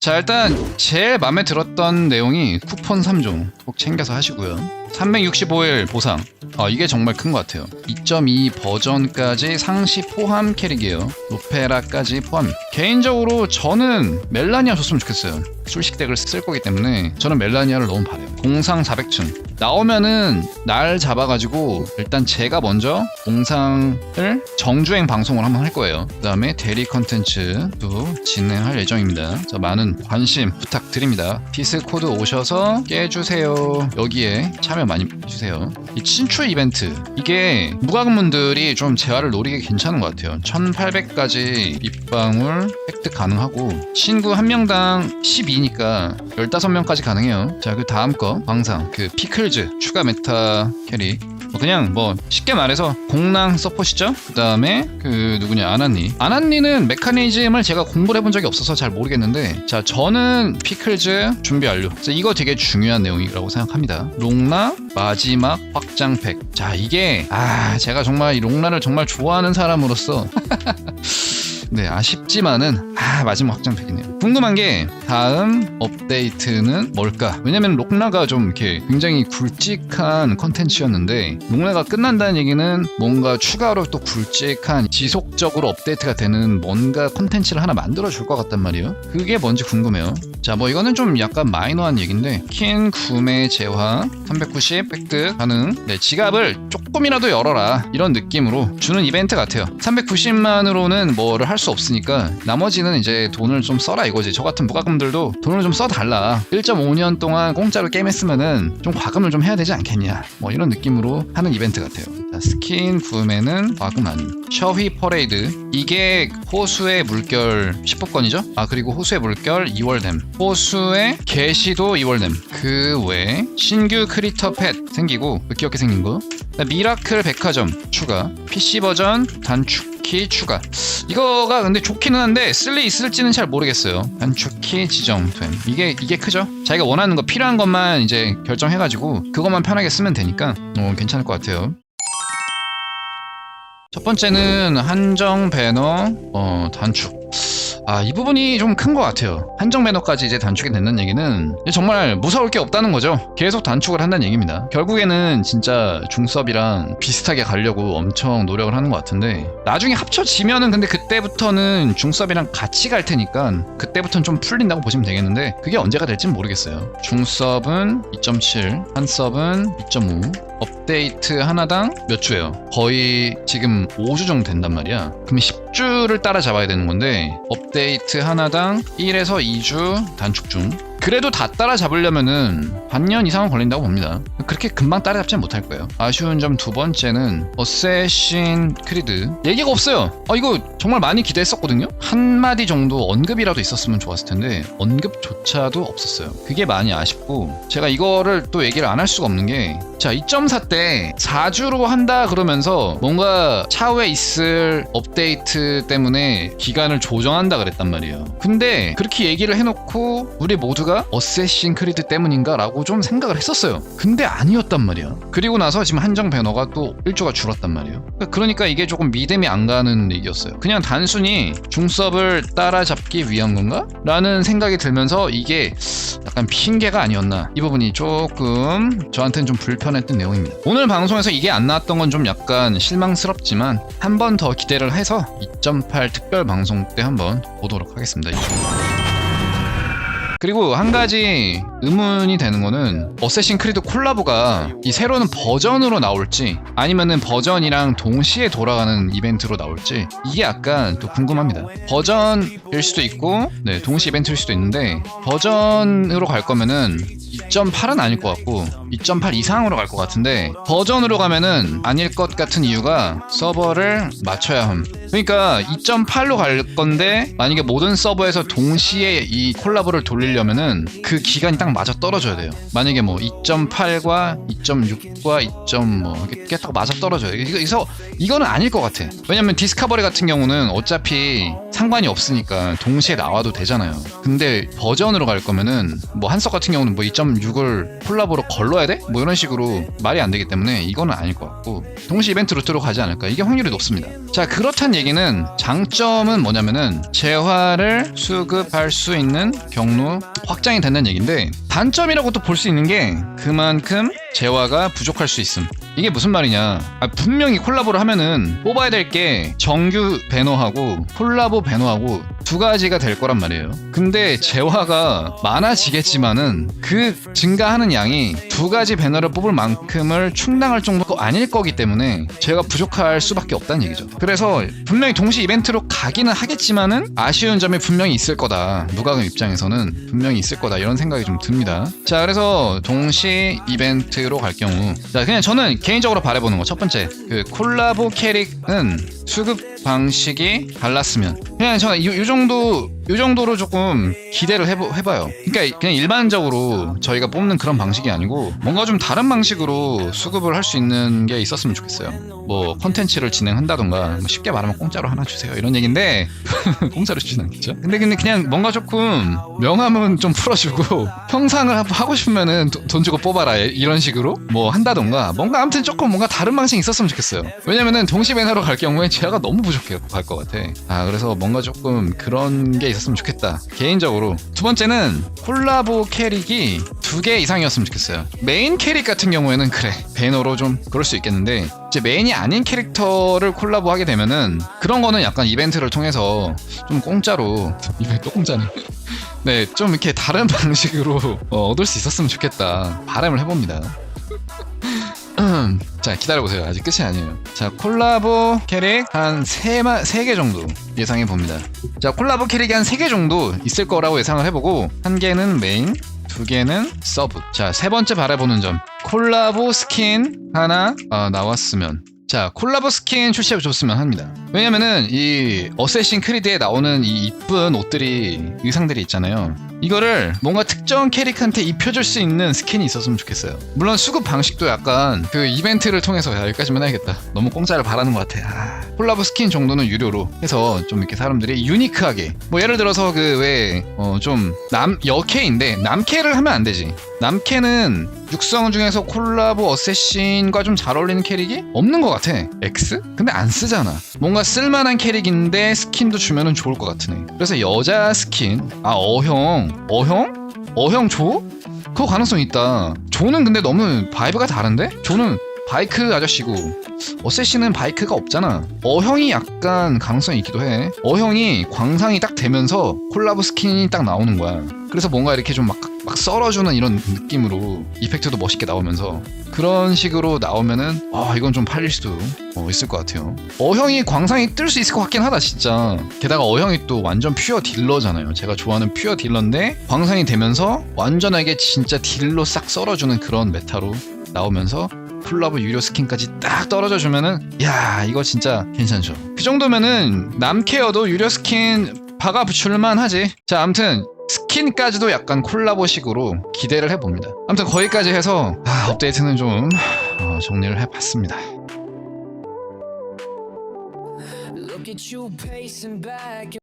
자 일단 제일 마음에 들었던 내용이 쿠폰 3종 꼭 챙겨서 하시고요 365일 보상. 아 이게 정말 큰 것 같아요. 2.2 버전까지 상시 포함 캐릭이에요. 로페라까지 포함. 개인적으로 저는 멜라니아 줬으면 좋겠어요. 술식 덱을 쓸 거기 때문에 저는 멜라니아를 너무 바래요. 공상 400층 나오면은 날 잡아가지고 일단 제가 먼저 공상을 정주행 방송을 한번 할 거예요. 그 다음에 대리 컨텐츠도 진행할 예정입니다. 자 많은 관심 부탁드립니다. 피스코드 오셔서 깨주세요. 여기에 참여 많이 해주세요. 이 친추 이벤트 이게 무과금분들이 좀 재화를 노리기 괜찮은 것 같아요. 1800까지 입방울 획득 가능하고 신구 한 명당 12니까 15명까지 가능해요. 자 그 다음 거 광상. 그 피클즈 추가 메타 뭐 그냥 뭐 쉽게 말해서 공랑 서폿이죠? 그 다음에 그 누구냐? 아나니. 아나니는 메커니즘을 제가 공부를 해본 적이 없어서 잘 모르겠는데 자 저는 피클즈 준비 완료. 자, 이거 되게 중요한 내용이라고 생각합니다. 롱라 마지막 확장팩. 자 이게 아 제가 정말 이 롱라를 정말 좋아하는 사람으로서 네 아쉽지만은 아 마지막 확장팩이네요. 궁금한 게 다음 업데이트는 뭘까? 왜냐면 록라가 좀 이렇게 굉장히 굵직한 컨텐츠였는데 록라가 끝난다는 얘기는 뭔가 추가로 또 굵직한 지속적으로 업데이트가 되는 뭔가 컨텐츠를 하나 만들어 줄 것 같단 말이에요. 그게 뭔지 궁금해요. 자 뭐 이거는 좀 약간 마이너한 얘기인데 킨 구매 재화 390 획득 가능. 네 지갑을 조금이라도 열어라. 이런 느낌으로 주는 이벤트 같아요. 390만으로는 뭐를 할 수 없으니까 나머지는 이제 돈을 좀 써라 이거지. 저 같은 무과금들도 돈을 좀 써달라. 1.5년 동안 공짜로 게임 했으면은 좀 과금을 좀 해야 되지 않겠냐. 뭐 이런 느낌으로 하는 이벤트 같아요. 자, 스킨 구매는 과금 아니 셔휘 퍼레이드. 이게 호수의 물결 10호권이죠? 아 그리고 호수의 물결 2월댐. 호수의 게시도 2월댐. 그 외에 신규 크리터 펫 생기고 귀엽게 생긴 거? 미라클 백화점 추가. PC 버전 단축 키 추가. 이거가 근데 좋기는 한데 쓸리 있을지는 잘 모르겠어요. 단축키 지정됨. 이게 이게 크죠? 자기가 원하는 거 필요한 것만 이제 결정해가지고 그것만 편하게 쓰면 되니까 어, 괜찮을 것 같아요. 첫 번째는 한정 배너 어, 단축 아, 이 부분이 좀 큰 것 같아요. 한정 매너까지 이제 단축이 된다는 얘기는 정말 무서울 게 없다는 거죠. 계속 단축을 한다는 얘기입니다. 결국에는 진짜 중섭이랑 비슷하게 가려고 엄청 노력을 하는 것 같은데 나중에 합쳐지면은 근데 그때부터는 중섭이랑 같이 갈 테니까 그때부터는 좀 풀린다고 보시면 되겠는데 그게 언제가 될지는 모르겠어요. 중섭은 2.7, 한섭은 2.5 업데이트 하나당 몇 주예요? 거의 지금 5주 정도 된단 말이야. 그럼 10주를 따라잡아야 되는 건데 업데이트 하나당 1에서 2주 단축 중. 그래도 다 따라잡으려면은 반년 이상은 걸린다고 봅니다. 그렇게 금방 따라잡지는 못할 거예요. 아쉬운 점 두 번째는 어쌔신 크리드 얘기가 없어요. 아 이거 정말 많이 기대했었거든요. 한 마디 정도 언급이라도 있었으면 좋았을 텐데 언급조차도 없었어요. 그게 많이 아쉽고 제가 이거를 또 얘기를 안 할 수가 없는 게 자, 2.4 때 4주로 한다 그러면서 뭔가 차후에 있을 업데이트 때문에 기간을 조정한다 그랬단 말이에요. 근데 그렇게 얘기를 해놓고 우리 모두 가 어쌔신 크리드 때문인가 라고 좀 생각을 했었어요. 근데 아니었단 말이야. 그리고 나서 지금 한정 배너가 또 1조가 줄었단 말이에요. 그러니까 이게 조금 믿음이 안 가는 얘기였어요. 그냥 단순히 중섭을 따라잡기 위한 건가? 라는 생각이 들면서 이게 약간 핑계가 아니었나. 이 부분이 조금 저한테는 좀 불편했던 내용입니다. 오늘 방송에서 이게 안 나왔던 건 좀 약간 실망스럽지만 한 번 더 기대를 해서 2.8 특별 방송 때 한번 보도록 하겠습니다. 그리고 한 가지 의문이 되는 거는 어쌔신 크리드 콜라보가 이 새로운 버전으로 나올지 아니면은 버전이랑 동시에 돌아가는 이벤트로 나올지 이게 약간 또 궁금합니다. 버전일 수도 있고 네, 동시 이벤트일 수도 있는데 버전으로 갈 거면은 2.8은 아닐 것 같고 2.8 이상으로 갈 것 같은데 버전으로 가면은 아닐 것 같은 이유가 서버를 맞춰야 함. 그러니까 2.8로 갈 건데 만약에 모든 서버에서 동시에 이 콜라보를 돌릴 돌리려면은 그 기간이 딱 맞아 떨어져야 돼요. 만약에 뭐 2.8과 2.6과 2.뭐 이게 딱 맞아 떨어져요. 이거 이거 이거는 아닐 것 같아. 왜냐면 디스커버리 같은 경우는 어차피 상관이 없으니까 동시에 나와도 되잖아요. 근데 버전으로 갈 거면은 뭐 한석 같은 경우는 뭐 2.6을 콜라보로 걸러야 돼? 뭐 이런 식으로 말이 안 되기 때문에 이거는 아닐 것 같고 동시 이벤트 루트로 가지 않을까. 이게 확률이 높습니다. 자 그렇단 얘기는 장점은 뭐냐면은 재화를 수급할 수 있는 경로 확장이 된다는 얘기인데 단점이라고 또 볼 수 있는 게 그만큼 재화가 부족할 수 있음. 이게 무슨 말이냐? 아, 분명히 콜라보를 하면은 뽑아야 될 게 정규 배너하고 콜라보 배너하고 두 가지가 될 거란 말이에요. 근데 재화가 많아지겠지만은 그 증가하는 양이 두 가지 배너를 뽑을 만큼을 충당할 정도가 아닐 거기 때문에 제가 부족할 수밖에 없다는 얘기죠. 그래서 분명히 동시 이벤트로 가기는 하겠지만은 아쉬운 점이 분명히 있을 거다. 무과금 입장에서는 분명히 있을 거다. 이런 생각이 좀 듭니다. 자, 그래서 동시 이벤트로 갈 경우 자, 그냥 저는 개인적으로 바라보는 거 첫 번째 그 콜라보 캐릭은 수급 방식이 달랐으면. 그냥 저는 이, 이 정도 이 정도로 조금 기대를 해보, 해봐요. 그러니까 그냥 일반적으로 저희가 뽑는 그런 방식이 아니고 뭔가 좀 다른 방식으로 수급을 할 수 있는 게 있었으면 좋겠어요. 뭐 컨텐츠를 진행한다던가 뭐 쉽게 말하면 공짜로 하나 주세요 이런 얘기인데 공짜로 주진 않겠죠. 근데 근데 그냥 뭔가 조금 명함은 좀 풀어주고 평상을 하- 하고 싶으면은 도- 돈 주고 뽑아라 이런 식으로 뭐 한다던가 뭔가 아무튼 조금 뭔가 다른 방식이 있었으면 좋겠어요. 왜냐면은 동시 배너로 갈 경우에 제가 너무 부족해 갈것 같아. 아 그래서 뭔가 조금 그런 게 있었으면 좋겠다. 개인적으로 두 번째는 콜라보 캐릭이 두 개 이상이었으면 좋겠어요. 메인 캐릭 같은 경우에는 그래 배너로 좀 그럴 수 있겠는데 이제 메인이 아닌 캐릭터를 콜라보 하게 되면은 그런 거는 약간 이벤트를 통해서 좀 공짜로 이벤트 또 공짜네. 네, 좀 이렇게 다른 방식으로 어, 얻을 수 있었으면 좋겠다. 바람을 해봅니다. 음, 자, 기다려보세요. 아직 끝이 아니에요. 자, 콜라보 캐릭 한 3마, 3개 정도 예상해 봅니다. 자, 콜라보 캐릭이 한 3개 정도 있을 거라고 예상을 해보고, 한 개는 메인, 두 개는 서브. 자, 세 번째 바라보는 점. 콜라보 스킨 하나 어, 나왔으면. 자, 콜라보 스킨 출시해 줬으면 합니다. 왜냐면은 이 어쌔신 크리드에 나오는 이 이쁜 옷들이 의상들이 있잖아요. 이거를 뭔가 특정 캐릭한테 입혀줄 수 있는 스킨이 있었으면 좋겠어요. 물론 수급 방식도 약간 그 이벤트를 통해서 야, 여기까지만 해야겠다. 너무 공짜를 바라는 것 같아. 아, 콜라보 스킨 정도는 유료로 해서 좀 이렇게 사람들이 유니크하게 뭐 예를 들어서 그 왜 어 좀 남 여캐인데 남캐를 하면 안 되지. 남캐는 육성 중에서 콜라보 어쌔신과 좀 잘 어울리는 캐릭이 없는 것 같아. X? 근데 안 쓰잖아. 뭔가 쓸만한 캐릭인데 스킨도 주면은 좋을 것 같으네. 그래서 여자 스킨, 아 어형, 어형, 어형 조? 그거 가능성 있다. 조는 근데 너무 바이브가 다른데? 조는 바이크 아저씨고 어쌔신은 바이크가 없잖아. 어형이 약간 가능성이 있기도 해. 어형이 광상이 딱 되면서 콜라보 스킨이 딱 나오는 거야. 그래서 뭔가 이렇게 좀 막 막 썰어주는 이런 느낌으로 이펙트도 멋있게 나오면서 그런 식으로 나오면은 아 이건 좀 팔릴 수도 어, 있을 것 같아요. 어형이 광상이 뜰 수 있을 것 같긴 하다 진짜. 게다가 어형이 또 완전 퓨어 딜러잖아요. 제가 좋아하는 퓨어 딜러인데 광상이 되면서 완전하게 진짜 딜로 싹 썰어주는 그런 메타로 나오면서 콜라보 유료 스킨까지 딱 떨어져 주면은 야 이거 진짜 괜찮죠. 그 정도면은 남케어도 유료 스킨 박아 붙일만 하지. 자 아무튼 스킨까지도 약간 콜라보식으로 기대를 해봅니다. 아무튼 거기까지 해서 아, 업데이트는 좀 어, 정리를 해봤습니다.